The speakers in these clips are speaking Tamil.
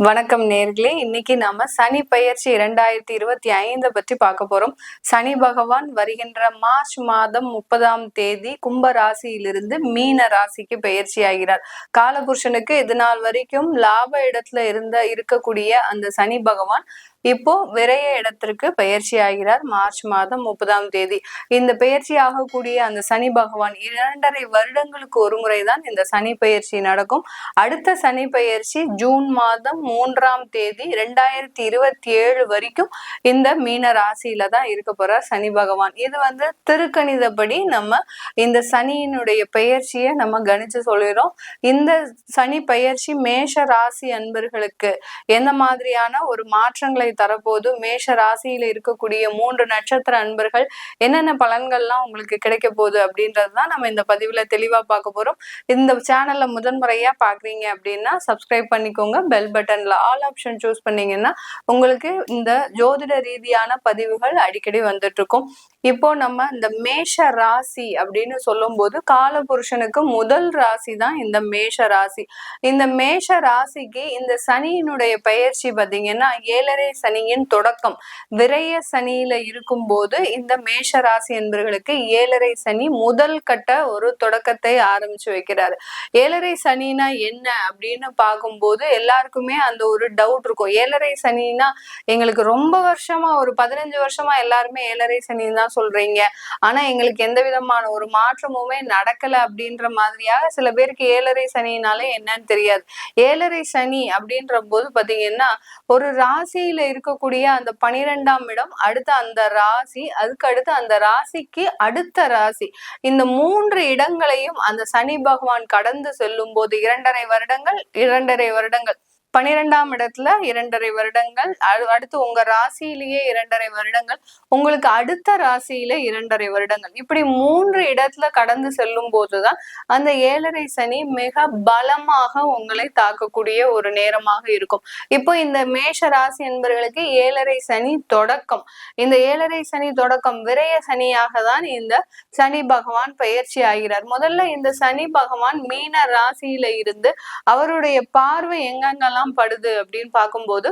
வணக்கம் நேர்களே. இன்னைக்கு நாம சனி பயிற்சி இரண்டாயிரத்தி இருபத்தி ஐந்து பற்றி பார்க்க போறோம். சனி பகவான் வருகின்ற மார்ச் மாதம் முப்பதாம் தேதி கும்ப ராசியிலிருந்து மீன ராசிக்கு பயிற்சி ஆகிறார். காலபுருஷனுக்கு இது நாள் வரைக்கும் லாப இடத்துல இருந்த இருக்கக்கூடிய அந்த சனி பகவான் இப்போ விரைய இடத்திற்கு பயிற்சி ஆகிறார். மார்ச் மாதம் முப்பதாம் தேதி. இந்த பயிற்சி ஆகக்கூடிய அந்த சனி பகவான் இரண்டரை வருடங்களுக்கு ஒரு முறைதான் இந்த சனி பயிற்சி நடக்கும். அடுத்த சனி பயிற்சி ஜூன் மாதம் மூன்றாம் தேதி ரெண்டாயிரத்தி இருபத்தி ஏழு வரைக்கும் இந்த மீன ராசியில தான் இருக்க போறார் சனி பகவான். இது வந்து திருக்கணிதப்படி நம்ம இந்த சனியினுடைய பெயர்ச்சியை நம்ம கணிச்சு சொல்லிடுறோம். இந்த சனி பயிற்சி மேஷ ராசி அன்பர்களுக்கு எந்த மாதிரியான ஒரு மாற்றங்களை தரப்போது மேஷ ராசியில இருக்கக்கூடிய மூன்று நட்சத்திர அன்பர்கள் என்னென்ன பலன்கள்லாம் உங்களுக்கு கிடைக்க போகுது அப்படின்றது தான் நம்ம இந்த பதிவுல தெளிவா பார்க்க போறோம். இந்த சேனல்ல முதன்முறையா பாக்குறீங்க அப்படின்னா சப்ஸ்கிரைப் பண்ணிக்கோங்க. பெல் பட்டன்ல ஆல் ஆப்ஷன் சூஸ் பண்ணீங்கன்னா உங்களுக்கு இந்த ஜோதிட ரீதியான பதிவுகள் அடிக்கடி வந்துட்டு இருக்கும். இப்போ நம்ம இந்த மேஷ ராசி அப்படின்னு சொல்லும் போது காலபுருஷனுக்கு முதல் ராசி தான் இந்த மேஷ ராசி. இந்த மேஷ ராசிக்கு இந்த சனியினுடைய பயிற்சி பார்த்தீங்கன்னா ஏழரை சனியின் தொடக்கம். விரைய சனியில இருக்கும் போது இந்த மேஷ ராசி என்பவர்களுக்கு ஏழரை சனி முதல் கட்ட ஒரு தொடக்கத்தை ஆரம்பிச்சு வைக்கிறாரு. ஏழரை சனினா என்ன அப்படின்னு பார்க்கும்போது எல்லாருக்குமே அந்த ஒரு டவுட் இருக்கும். ஏழரை சனினா எங்களுக்கு ரொம்ப வருஷமா ஒரு பதினஞ்சு வருஷமா எல்லாருமே ஏழரை சனின்னு தான் சொல்றீங்க. ஆனா எங்களுக்கு எந்த விதமான ஒரு மாற்றமுமே நடக்கல அப்படின்ற மாதிரியாக சில பேருக்கு ஏழரை சனினாலே என்னன்னு தெரியாது. ஏழரை சனி அப்படின்ற போது பாத்தீங்கன்னா ஒரு ராசியில இருக்கக்கூடிய அந்த பனிரெண்டாம் இடம் அடுத்த அந்த ராசி அதுக்கு அடுத்து அந்த ராசிக்கு அடுத்த ராசி. இந்த மூன்று இடங்களையும் அந்த சனி பகவான் கடந்து செல்லும் போது இரண்டரை வருடங்கள் இரண்டரை வருடங்கள். பனிரெண்டாம் இடத்துல இரண்டரை வருடங்கள் அடுத்து உங்க ராசியிலேயே இரண்டரை வருடங்கள் உங்களுக்கு அடுத்த ராசியில இரண்டரை வருடங்கள். இப்படி மூன்று இடத்துல கடந்து செல்லும் போதுதான் அந்த ஏழரை சனி மிக பலமாக உங்களை தாக்கக்கூடிய ஒரு நேரமாக இருக்கும். இப்போ இந்த மேஷ ராசி என்பவர்களுக்கு ஏழரை சனி தொடக்கம். இந்த ஏழரை சனி தொடக்கம் விரய சனியாக தான் இந்த சனி பகவான் பயிற்சி ஆகிறார். முதல்ல இந்த சனி பகவான் மீன ராசியில இருந்து அவருடைய பார்வை எங்கெங்கெல்லாம் எல்லாம் படுது அப்படின்னு பார்க்கும்போது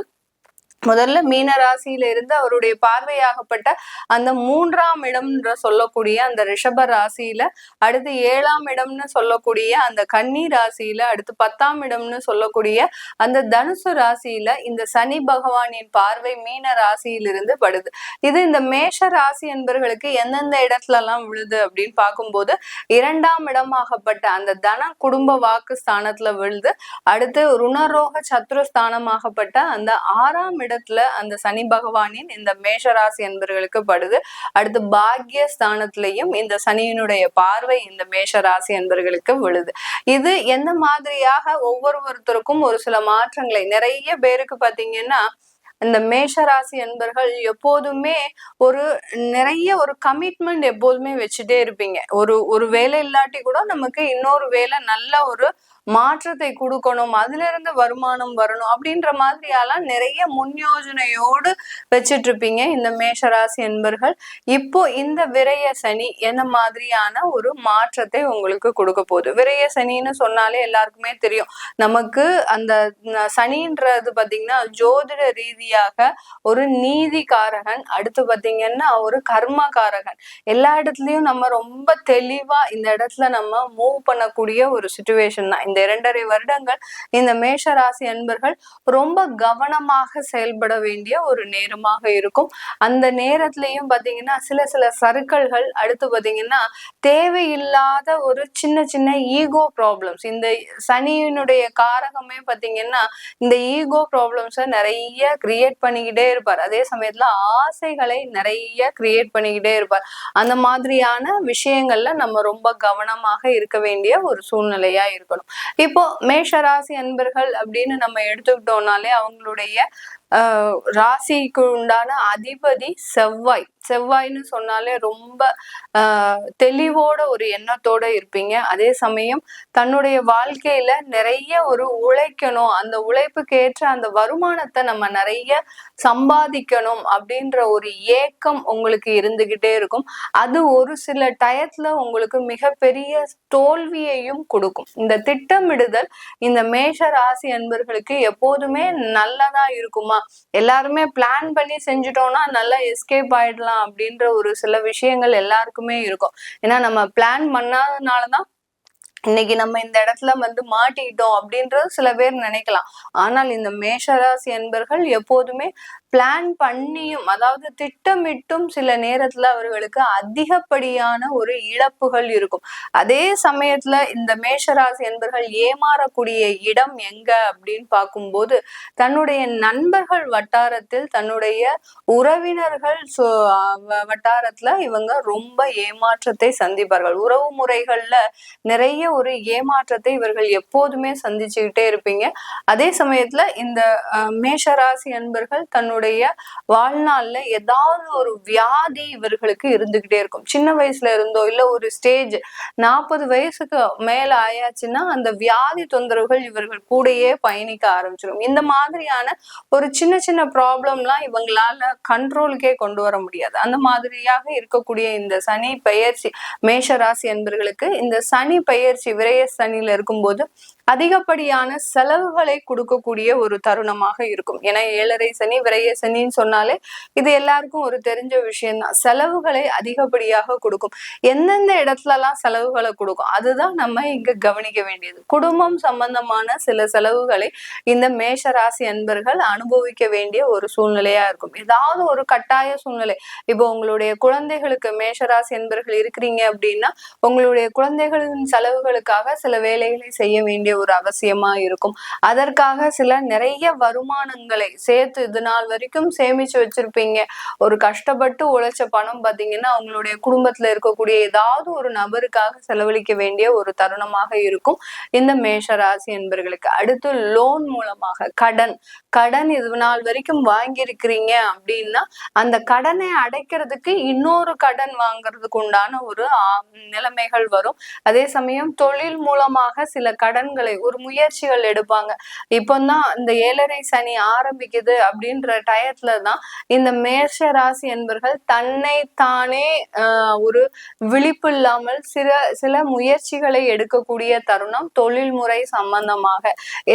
முதல்ல மீன ராசியில இருந்து அவருடைய பார்வையாகப்பட்ட அந்த மூன்றாம் இடம்ன்ற சொல்லக்கூடிய அந்த ரிஷப ராசியில அடுத்து ஏழாம் இடம்னு சொல்லக்கூடிய அந்த கன்னி ராசியில அடுத்து பத்தாம் இடம்னு சொல்லக்கூடிய அந்த தனுசு ராசியில இந்த சனி பகவானின் பார்வை மீன ராசியிலிருந்து படுது. இது இந்த மேஷ ராசி என்பவர்களுக்கு எந்தெந்த இடத்துல எல்லாம் விழுது அப்படின்னு பார்க்கும்போது இரண்டாம் இடமாகப்பட்ட அந்த தன குடும்ப வாக்கு ஸ்தானத்துல விழுது. அடுத்து ருணரோக சத்ரு ஸ்தானமாகப்பட்ட அந்த ஆறாம் இடம் ஸ்தானத்துல அந்த சனி பகவானின் இந்த மேஷராசி என்பர்களுக்கு படுது. அடுத்து பாக்ய ஸ்தானத்திலையும் இந்த சனியினுடைய பார்வை இந்த மேஷராசி என்பர்களுக்கு விழுது. இது எந்த மாதிரியாக ஒவ்வொருவருத்தருக்கும் ஒரு சில மாற்றங்களை நிறைய பேருக்கு பாத்தீங்கன்னா இந்த மேஷராசி என்பர்கள் எப்போதுமே ஒரு நிறைய ஒரு கமிட்மெண்ட் எப்போதுமே வச்சுட்டே இருப்பீங்க. ஒரு ஒரு வேலை இல்லாட்டி கூட நமக்கு இன்னொரு வேலை நல்ல ஒரு மாற்றத்தை கொடுக்கணும் அதுல இருந்து வருமானம் வரணும் அப்படின்ற மாதிரியாலாம் நிறைய முன்யோஜனையோடு வச்சிட்டு இருப்பீங்க இந்த மேஷராசி என்பர்கள். இப்போ இந்த விரய சனி என்ன மாதிரியான ஒரு மாற்றத்தை உங்களுக்கு கொடுக்க போகுது? விரய சனின்னு சொன்னாலே எல்லாருக்குமே தெரியும். நமக்கு அந்த சனின்றது பாத்தீங்கன்னா ஜோதிட ரீதியாக ஒரு நீதிகாரகன் அடுத்து பாத்தீங்கன்னா ஒரு கர்மகாரகன் எல்லா இடத்துலயும் நம்ம ரொம்ப தெளிவா இந்த இடத்துல நம்ம மூவ் பண்ணக்கூடிய ஒரு சுச்சுவேஷன் தான். இந்த இரண்டரை வருடங்கள் இந்த மேஷ ராசி அன்பர்கள் ரொம்ப கவனமாக செயல்பட வேண்டிய ஒரு நேரமாக இருக்கும். அந்த நேரத்திலையும் பாத்தீங்கன்னா சில சில சருக்கள்கள் அடுத்து பாத்தீங்கன்னா தேவையில்லாத ஒரு சின்ன சின்ன ஈகோ ப்ராப்ளம்ஸ். இந்த சனியினுடைய காரகமே பாத்தீங்கன்னா இந்த ஈகோ ப்ராப்ளம்ஸை நிறைய கிரியேட் பண்ணிக்கிட்டே இருப்பார். அதே சமயத்துல ஆசைகளை நிறைய கிரியேட் பண்ணிக்கிட்டே இருப்பார். அந்த மாதிரியான விஷயங்கள்ல நம்ம ரொம்ப கவனமாக இருக்க வேண்டிய ஒரு சூழ்நிலையா இருக்கணும். இப்போ மேஷராசி அன்பர்கள் அப்படின்னு நம்ம எடுத்துக்கிட்டோம்னாலே அவங்களுடைய ராசிக்கு உண்டான அதிபதி செவ்வாய். செவ்வாய்ன்னு சொன்னாலே ரொம்ப ஆஹ் தெளிவோட ஒரு எண்ணத்தோட இருப்பீங்க. அதே சமயம் தன்னுடைய வாழ்க்கையில நிறைய ஒரு உழைக்கணும். அந்த உழைப்புக்கு ஏற்ற அந்த வருமானத்தை நம்ம நிறைய சம்பாதிக்கணும் அப்படின்ற ஒரு ஏக்கம் உங்களுக்கு இருந்துகிட்டே இருக்கும். அது ஒரு சில டயத்துல உங்களுக்கு மிகப்பெரிய தோல்வியையும் கொடுக்கும். இந்த திட்டமிடுதல் இந்த மேஷ ராசி அன்பர்களுக்கு எப்போதுமே நல்லதா இருக்குமா எல்லாருமே பிளான் பண்ணி செஞ்சுட்டோம்னா நல்லா எஸ்கேப் ஆயிடலாம் அப்படின்ற ஒரு சில விஷயங்கள் எல்லாருக்குமே இருக்கும். ஏன்னா நம்ம பிளான் பண்ணாதனாலதான் இன்னைக்கு நம்ம இந்த இடத்துல வந்து மாட்டிக்கிட்டோம் அப்படின்றது சில பேர் நினைக்கலாம். ஆனால் இந்த மேஷராசி என்பர்கள் எப்போதுமே பிளான் பண்ணியும் அதாவது திட்டமிட்டும் சில நேரத்துல அவர்களுக்கு அதிகப்படியான ஒரு இழப்புகள் இருக்கும். அதே சமயத்துல இந்த மேஷராசி என்பர்கள் ஏமாறக்கூடிய இடம் எங்க அப்படின்னு பார்க்கும்போது தன்னுடைய நண்பர்கள் வட்டாரத்தில் தன்னுடைய உறவினர்கள் வட்டாரத்துல இவங்க ரொம்ப ஏமாற்றத்தை சந்திப்பார்கள். உறவு முறைகள்ல நிறைய ஒரு ஏமாற்றத்தை இவர்கள் எப்போதுமே சந்திச்சுக்கிட்டே இருப்பீங்க. அதே சமயத்துல இந்த மேஷராசி அன்பர்கள் தன்னுடைய வாழ்நாள்ல ஏதாவது ஒரு வியாதி இவர்களுக்கு இருந்துகிட்டே இருக்கும். சின்ன வயசுல இருந்தோ இல்ல ஒரு ஸ்டேஜ் நாற்பது வயசுக்கு மேல ஆயாச்சுன்னா அந்த வியாதி தொந்தரவுகள் இவர்கள் கூடயே பயணிக்க ஆரம்பிச்சிடும் இந்த மாதிரியான ஒரு சின்ன சின்ன ப்ராப்ளம்லாம் இவங்களால கண்ட்ரோலுக்கே கொண்டு வர முடியாது. அந்த மாதிரியாக இருக்கக்கூடிய இந்த சனி பெயர்ச்சி மேஷராசி என்பர்களுக்கு இந்த சனி பெயர்ச்சி பயிற்சி சனியில இருக்கும்போது அதிகப்படியான செலவுகளை கொடுக்கக்கூடிய ஒரு தருணமாக இருக்கும். ஏன்னா ஏழரை சனி விரைய சனின்னு சொன்னாலே இது எல்லாருக்கும் ஒரு தெரிஞ்ச விஷயம்தான். செலவுகளை அதிகப்படியாக கொடுக்கும். எந்தெந்த இடத்துல எல்லாம் செலவுகளை கொடுக்கும் அதுதான் நம்ம இங்க கவனிக்க வேண்டியது. குடும்பம் சம்பந்தமான சில செலவுகளை இந்த மேஷ ராசி அன்பர்கள் அனுபவிக்க வேண்டிய ஒரு சூழ்நிலையா இருக்கும். ஏதாவது ஒரு கட்டாய சூழ்நிலை. இப்போ உங்களுடைய குழந்தைகளுக்கு மேஷராசி அன்பர்கள் இருக்கிறீங்க அப்படின்னா உங்களுடைய குழந்தைகளின் செலவுகளுக்காக சில வேலைகளை செய்ய வேண்டிய ஒரு அவசியமா இருக்கும். அதற்காக சில நிறைய வருமானங்களை சேர்த்து இது நாள் வரைக்கும் சேமிச்சு வச்சிருப்பீங்க. ஒரு கஷ்டப்பட்டு உழைச்ச பணம் பாத்தீங்கன்னா அவங்களுடைய குடும்பத்துல இருக்கக்கூடிய ஏதாவது ஒரு நபருக்காக செலவழிக்க வேண்டிய ஒரு தருணமாக இருக்கும். இந்த மேஷ ராசி என்பர்களுக்கு அடுத்து லோன் மூலமாக கடன். கடன் இது நாள் வரைக்கும் வாங்கியிருக்கிறீங்க அப்படின்னா அந்த கடனை அடைக்கிறதுக்கு இன்னொரு கடன் வாங்குறதுக்கு உண்டான ஒரு நிலைமைகள் வரும். அதே சமயம் தொழில் மூலமாக சில கடன்களை முயற்சிகளை ஒரு முயற்சிகள் எடுப்பாங்க. இப்போதான் இந்த ஏழரை சனி ஆரம்பிக்குது அப்படின்ற டயத்துல தான் இந்த மேஷ ராசி என்பர்கள் தன்னை தானே ஒரு விழிப்பு இல்லாமல் சில சில முயற்சிகளை எடுக்கக்கூடிய தருணம் தொழில் முறை சம்பந்தமாக.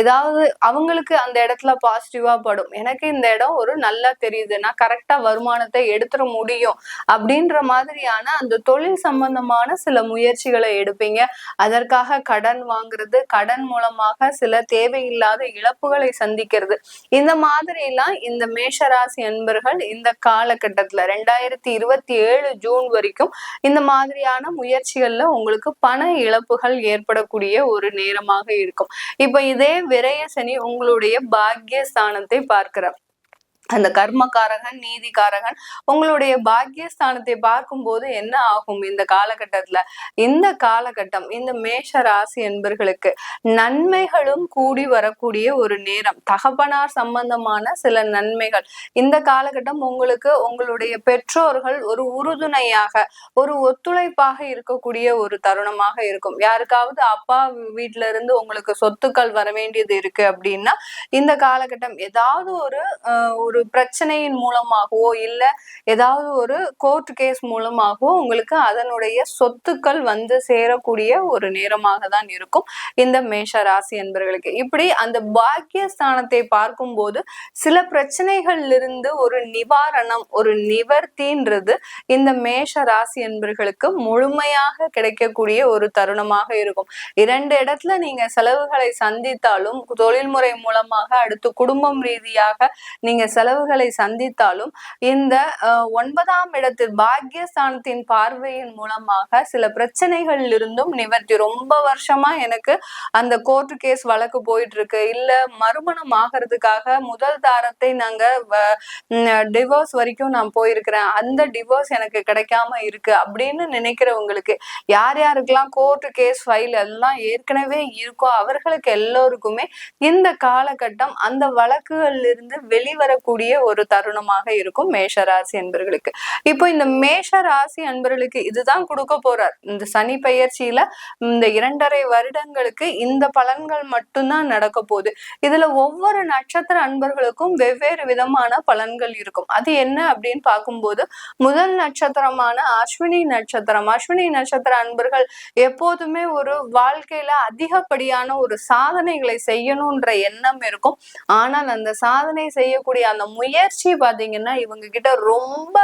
ஏதாவது அவங்களுக்கு அந்த இடத்துல பாசிட்டிவா படும். எனக்கு இந்த இடம் ஒரு நல்லா தெரியுது. நான் கரெக்டா வருமானத்தை எடுத்துட முடியும் அப்படின்ற மாதிரியான அந்த தொழில் சம்பந்தமான சில முயற்சிகளை எடுப்பீங்க. அதற்காக கடன் வாங்குறது கடன் அதன் மூலமாக சில தேவையில்லாத இழப்புகளை சந்திக்கிறது. இந்த மாதிரி எல்லாம் இந்த மேஷராசி அன்பர்கள் இந்த காலகட்டத்துல ரெண்டாயிரத்தி இருபத்தி ஏழு ஜூன் வரைக்கும் இந்த மாதிரியான முயற்சிகள்ல உங்களுக்கு பண இழப்புகள் ஏற்படக்கூடிய ஒரு நேரமாக இருக்கும். இப்ப இதே விரய சனி உங்களுடைய பாக்கியஸ்தானத்தை பார்க்கிறார். அந்த கர்மக்காரகன் நீதிக்காரகன் உங்களுடைய பாக்கியஸ்தானத்தை பார்க்கும்போது என்ன ஆகும் இந்த காலகட்டத்துல? இந்த காலகட்டம் இந்த மேஷ ராசி என்பர்களுக்கு நன்மைகளும் கூடி வரக்கூடிய ஒரு நேரம். தகப்பனார் சம்பந்தமான சில நன்மைகள். இந்த காலகட்டம் உங்களுக்கு உங்களுடைய பெற்றோர்கள் ஒரு உறுதுணையாக ஒரு ஒத்துழைப்பாக இருக்கக்கூடிய ஒரு தருணமாக இருக்கும். யாருக்காவது அப்பா வீட்டுல இருந்து உங்களுக்கு சொத்துக்கள் வர வேண்டியது இருக்கு அப்படின்னா இந்த காலகட்டம் ஏதாவது ஒரு ஒரு பிரச்சனையின் மூலமாகவோ இல்ல ஏதாவது ஒரு கோர்ட் கேஸ் மூலமாகவோ உங்களுக்கு அதனுடைய சொத்துக்கள் வந்து சேரக்கூடிய ஒரு நேரமாக தான் இருக்கும் இந்த மேஷ ராசி என்பர்களுக்கு. இப்படி அந்த பாக்கியஸ்தானத்தை பார்க்கும்போது சில பிரச்சனைகள்ல இருந்து ஒரு நிவாரணம் ஒரு நிவர்த்தின்றது இந்த மேஷ ராசி என்பர்களுக்கு முழுமையாக கிடைக்கக்கூடிய ஒரு தருணமாக இருக்கும். இரண்டு இடத்துல நீங்க செலவுகளை சந்தித்தாலும் தொழில்முறை மூலமாக அடுத்து குடும்பம் ரீதியாக நீங்க செலவுகளை சந்தித்தாலும் இந்த ஒன்பதாம் இடத்தில் பாக்யஸ்தானத்தின் பார்வையின் மூலமாக சில பிரச்சனைகள் இருந்தும் நிவர்த்தி. ரொம்ப வருஷமா எனக்கு அந்த கோர்ட் கேஸ் வழக்கு போயிட்டு இருக்கு இல்ல மறுமணம் ஆகிறதுக்காக முதல் தாரத்தை நாங்க டிவோர்ஸ் வரைக்கும் நான் போயிருக்கிறேன். அந்த டிவோர்ஸ் எனக்கு கிடைக்காம இருக்கு அப்படின்னு நினைக்கிறவங்களுக்கு யார் யாருக்கெல்லாம் கோர்ட் கேஸ் ஃபைல் எல்லாம் ஏற்கனவே இருக்கோ அவர்களுக்கு எல்லோருக்குமே இந்த காலகட்டம் அந்த வழக்குகள்ல இருந்து வெளிவரக்கூடிய கிடைக்கக்கூடிய ஒரு தருணமாக இருக்கும் மேஷ ராசி அன்பர்களுக்கு. இப்போ இந்த மேஷ ராசி அன்பர்களுக்கு இதுதான் கொடுக்க போறார். இந்த சனி பயிற்சியில இந்த இரண்டரை வருடங்களுக்கு இந்த பலன்கள் மட்டும்தான் நடக்க போகுது. இதுல ஒவ்வொரு நட்சத்திர அன்பர்களுக்கும் வெவ்வேறு விதமான பலன்கள் இருக்கும். அது என்ன அப்படின்னு பார்க்கும்போது முதல் நட்சத்திரமான அஸ்வினி நட்சத்திரம். அஸ்வினி நட்சத்திர அன்பர்கள் எப்போதுமே ஒரு வாழ்க்கையில அதிகப்படியான ஒரு சாதனைகளை செய்யணும்ன்ற எண்ணம் இருக்கும். ஆனால் அந்த சாதனை செய்யக்கூடிய அந்த முயற்சி பாத்தீங்கன்னா இவங்க கிட்ட ரொம்ப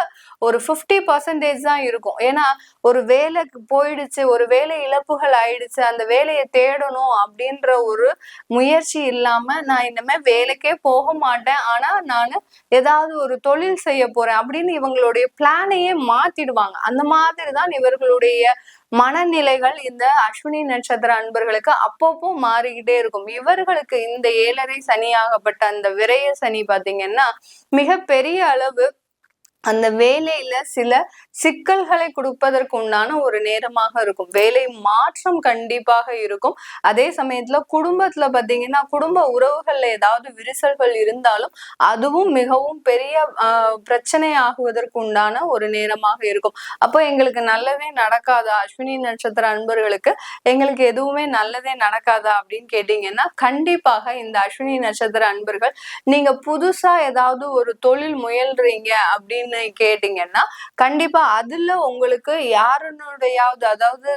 ஒரு ஃபிஃப்டி பர்சன்டேஜ் தான் இருக்கும். ஏன்னா ஒரு வேலைக்கு போயிடுச்சு ஒரு வேலை இழப்புகள் ஆயிடுச்சு அந்த வேலையை தேடணும் அப்படின்ற ஒரு முயற்சி இல்லாம நான் இனிமே வேலைக்கே போக மாட்டேன். ஆனா நான் ஏதாவது ஒரு தொழில் செய்ய போறேன் அப்படின்னு இவங்களுடைய பிளானையே மாத்திடுவாங்க. அந்த மாதிரி தான் இவர்களுடைய மனநிலைகள் இந்த அஸ்வினி நட்சத்திர அன்பர்களுக்கு அப்பப்போ மாறிக்கிட்டே இருக்கும். இவர்களுக்கு இந்த ஏழரை சனியாகப்பட்ட அந்த விரைய சனி பாத்தீங்கன்னா மிக பெரிய அளவு அந்த வேலையில சில சிக்கல்களை கொடுப்பதற்கு உண்டான ஒரு நேரமாக இருக்கும். வேலை மாற்றம் கண்டிப்பாக இருக்கும். அதே சமயத்துல குடும்பத்துல பாத்தீங்கன்னா குடும்ப உறவுகள்ல ஏதாவது விரிசல்கள் இருந்தாலும் அதுவும் மிகவும் பெரிய பிரச்சனை ஆகுவதற்கு உண்டான ஒரு நேரமாக இருக்கும். அப்போ எங்களுக்கு நல்லதே நடக்காதா? அஸ்வினி நட்சத்திர அன்பர்களுக்கு எங்களுக்கு எதுவுமே நல்லதே நடக்காதா அப்படின்னு கேட்டீங்கன்னா கண்டிப்பாக இந்த அஸ்வினி நட்சத்திர அன்பர்கள் நீங்க புதுசா ஏதாவது ஒரு தொழில் முயல்றீங்க அப்படின்னு கேட்டீங்கன்னா கண்டிப்பா அதுல உங்களுக்கு யாருனுடையாவது அதாவது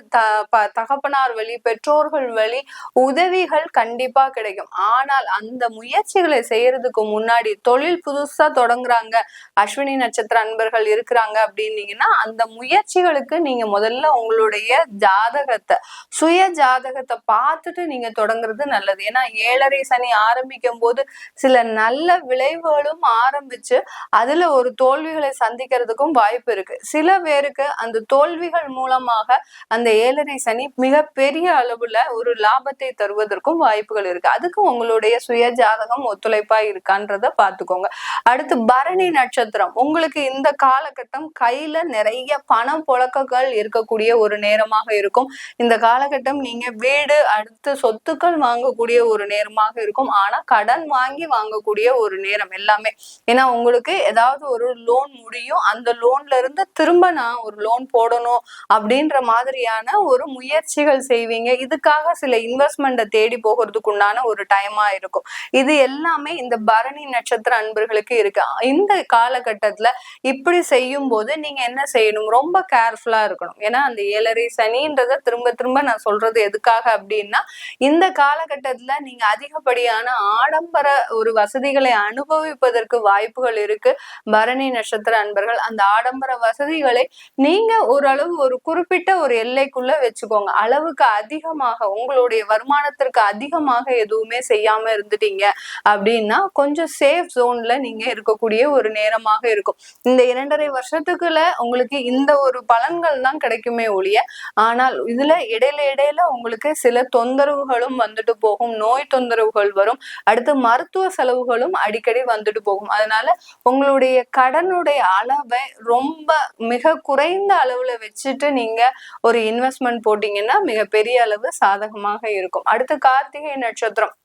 தகப்பனார் வழி பெற்றோர்கள் வழி உதவிகள் கண்டிப்பா கிடைக்கும். ஆனால் அந்த முயற்சிகளை செய்யறதுக்கு முன்னாடி தொழில் புதுசா தொடங்குறாங்க. அஸ்வினி நட்சத்திர அன்பர்கள் இருக்கிறாங்க அப்படின்னீங்கன்னா அந்த முயற்சிகளுக்கு நீங்க முதல்ல உங்களுடைய ஜாதகத்தை சுய ஜாதகத்தை பார்த்துட்டு நீங்க தொடங்குறது நல்லது. ஏன்னா ஏழரை சனி ஆரம்பிக்கும் போது சில நல்ல விளைவுகளும் ஆரம்பிச்சு அதுல ஒரு தோல்விகள் சந்திக்கிறதுக்கும் வாய்ப்பு இருக்கு. சில பேருக்கு அந்த தோல்விகள் மூலமாக அந்த ஏழரை சனி மிக பெரிய அளவுல ஒரு லாபத்தை தருவதற்கும் வாய்ப்புகள் இருக்கு. அதுக்கு உங்களுடைய சுய ஜாதகம் ஒத்துழைப்பா இருக்கான்றத பாத்துக்கோங்க. அடுத்து பரணி நட்சத்திரம். உங்களுக்கு இந்த காலகட்டம் கையில நிறைய பணம் புழக்கங்கள் இருக்கக்கூடிய ஒரு நேரமாக இருக்கும். இந்த காலகட்டம் நீங்க வீடு அடுத்து சொத்துக்கள் வாங்கக்கூடிய ஒரு நேரமாக இருக்கும். ஆனா கடன் வாங்கி வாங்கக்கூடிய ஒரு நேரம் எல்லாமே. ஏன்னா உங்களுக்கு ஏதாவது ஒரு லோன் முடியும். அந்த லோன்ல இருந்து திரும்ப நான் ஒரு லோன் போடணும் அப்படின்ற மாதிரியான ஒரு முயற்சிகள் செய்வீங்க. இதுக்காக சில இன்வெஸ்ட்மெண்ட்டை தேடி போகிறதுக்கு உண்டான ஒரு டைமா இருக்கும். இது எல்லாமே இந்த பரணி நட்சத்திர அன்பர்களுக்கு இருக்கு. இந்த காலகட்டத்துல இப்படி செய்யும் போது நீங்க என்ன செய்யணும்? ரொம்ப கேர்ஃபுல்லா இருக்கணும். ஏன்னா அந்த ஏழரை சனின்றத திரும்ப திரும்ப நான் சொல்றது எதுக்காக அப்படின்னா இந்த காலகட்டத்துல நீங்க அதிகப்படியான ஆடம்பர ஒரு வசதிகளை அனுபவிப்பதற்கு வாய்ப்புகள் இருக்கு. பரணி நட்சத்திர அன்பர்கள் அந்த ஆடம்பர வசதிகளை நீங்க ஓரளவு ஒரு குறிப்பிட்ட ஒரு எல்லைக்குள்ள வச்சுக்கோங்க. அளவுக்கு அதிகமாக உங்களுடைய வருமானத்திற்கு அதிகமாக எதுவுமே செய்யாம இருந்துட்டீங்க அப்படின்னா கொஞ்சம் சேஃப் ஜோன்ல நீங்க இருக்கக்கூடிய ஒரு நேரமாக இருக்கும். இந்த இரண்டரை வருஷத்துக்குள்ள உங்களுக்கு இந்த ஒரு பலன்கள் தான் கிடைக்குமே ஒழிய ஆனால் இதுல இடையில இடையில உங்களுக்கு சில தொந்தரவுகளும் வந்துட்டு போகும் நோய் தொந்தரவுகள் வரும். அடுத்து மருத்துவ செலவுகளும் அடிக்கடி வந்துட்டு போகும். அதனால உங்களுடைய கடனுடைய அளவை ரொம்ப மிக குறைந்த அளவுல வச்சுட்டு நீங்க ஒரு இன்வெஸ்ட்மெண்ட் போட்டீங்கன்னா மிக பெரிய அளவு சாதகமாக இருக்கும். அடுத்து கார்த்திகை நட்சத்திரம்.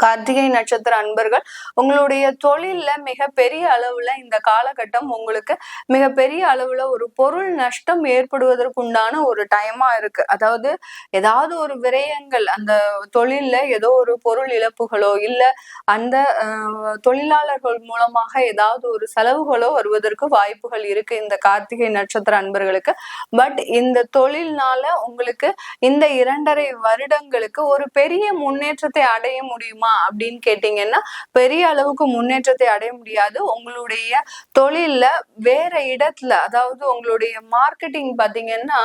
கார்த்திகை நட்சத்திர அன்பர்கள் உங்களுடைய தொழில்ல மிக பெரிய அளவுல இந்த காலகட்டம் உங்களுக்கு மிகப்பெரிய அளவுல ஒரு பொருள் நஷ்டம் ஏற்படுவதற்கு உண்டான ஒரு டைமா இருக்கு. அதாவது ஏதாவது ஒரு விரயங்கள் அந்த தொழில்ல ஏதோ ஒரு பொருள் இழப்புகளோ இல்ல அந்த தொழிலாளர்கள் மூலமாக ஏதாவது ஒரு செலவுகளோ வருவதற்கு வாய்ப்புகள் இருக்கு இந்த கார்த்திகை நட்சத்திர அன்பர்களுக்கு. பட் இந்த தொழில்னால உங்களுக்கு இந்த இரண்டரை வருடங்களுக்கு ஒரு பெரிய முன்னேற்றத்தை அடைய முடியுமா? அப்படின்னு கேட்டீங்கன்னா பெரிய அளவுக்கு முன்னேற்றத்தை அடைய முடியாது. உங்களுடைய தொழில்ல வேற இடத்துல அதாவது உங்களுடைய மார்க்கெட்டிங் பாத்தீங்கன்னா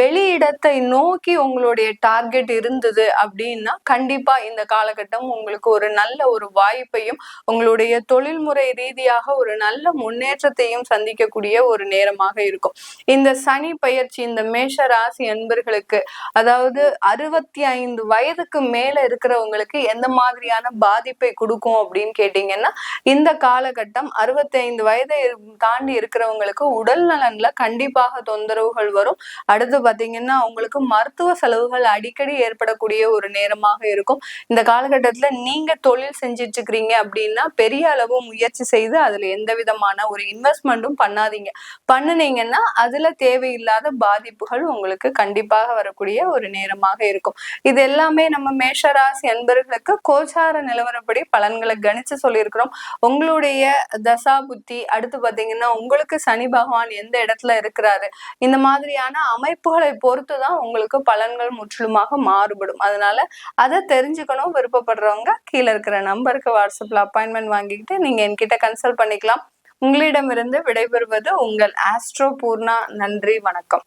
வெளி இடத்தை நோக்கி உங்களுடைய டார்கெட் இருந்தது அப்படின்னா கண்டிப்பா இந்த காலகட்டம் உங்களுக்கு ஒரு நல்ல ஒரு வாய்ப்பையும் உங்களுடைய தொழில்முறை ரீதியாக ஒரு நல்ல முன்னேற்றத்தையும் சந்திக்கக்கூடிய ஒரு நேரமாக இருக்கும். இந்த சனி பயிற்சி இந்த மேஷ ராசி அன்பர்களுக்கு அதாவது அறுபத்தி ஐந்து வயதுக்கு மேல இருக்கிறவங்களுக்கு எந்த மாதிரி மாதிரியான பாதிப்பை கொடுக்கும் அப்படின்னு கேட்டீங்கன்னா இந்த காலகட்டம் அறுபத்தைந்து வயதை தாண்டி இருக்கிறவங்களுக்கு உடல் நலன்ல கண்டிப்பாக தொந்தரவுகள் வரும். அடுத்து பாத்தீங்கன்னா அவங்களுக்கு மருத்துவ செலவுகள் அடிக்கடி ஏற்படக்கூடிய ஒரு நேரமாக இருக்கும். இந்த காலகட்டத்துல நீங்க தொழில் செஞ்சிட்டு இருக்கிறீங்க அப்படின்னா பெரிய அளவு முயற்சி செய்து அதுல எந்த விதமான ஒரு இன்வெஸ்ட்மெண்ட்டும் பண்ணாதீங்க. பண்ணுனீங்கன்னா அதுல தேவையில்லாத பாதிப்புகள் உங்களுக்கு கண்டிப்பாக வரக்கூடிய ஒரு நேரமாக இருக்கும். இது எல்லாமே நம்ம மேஷராசி அன்பர்களுக்கு கோச்சார நிலவரப்படி பலன்களை கணிச்சு சொல்லியிருக்கிறோம். உங்களுடைய தசா புத்தி அடுத்து பாத்தீங்கன்னா உங்களுக்கு சனி பகவான் எந்த இடத்துல இருக்கிறாரு இந்த மாதிரியான அமைப்புகளை பொறுத்து தான் உங்களுக்கு பலன்கள் முற்றிலுமாக மாறுபடும். அதனால அதை தெரிஞ்சுக்கணும் விருப்பப்படுறவங்க கீழே இருக்கிற நம்பருக்கு வாட்ஸ்அப்ல அப்பாயின்மெண்ட் வாங்கிக்கிட்டு நீங்க என்கிட்ட கன்சல்ட் பண்ணிக்கலாம். உங்களிடமிருந்து விடைபெறுவது உங்கள் ஆஸ்ட்ரோ பூர்ணா. நன்றி வணக்கம்.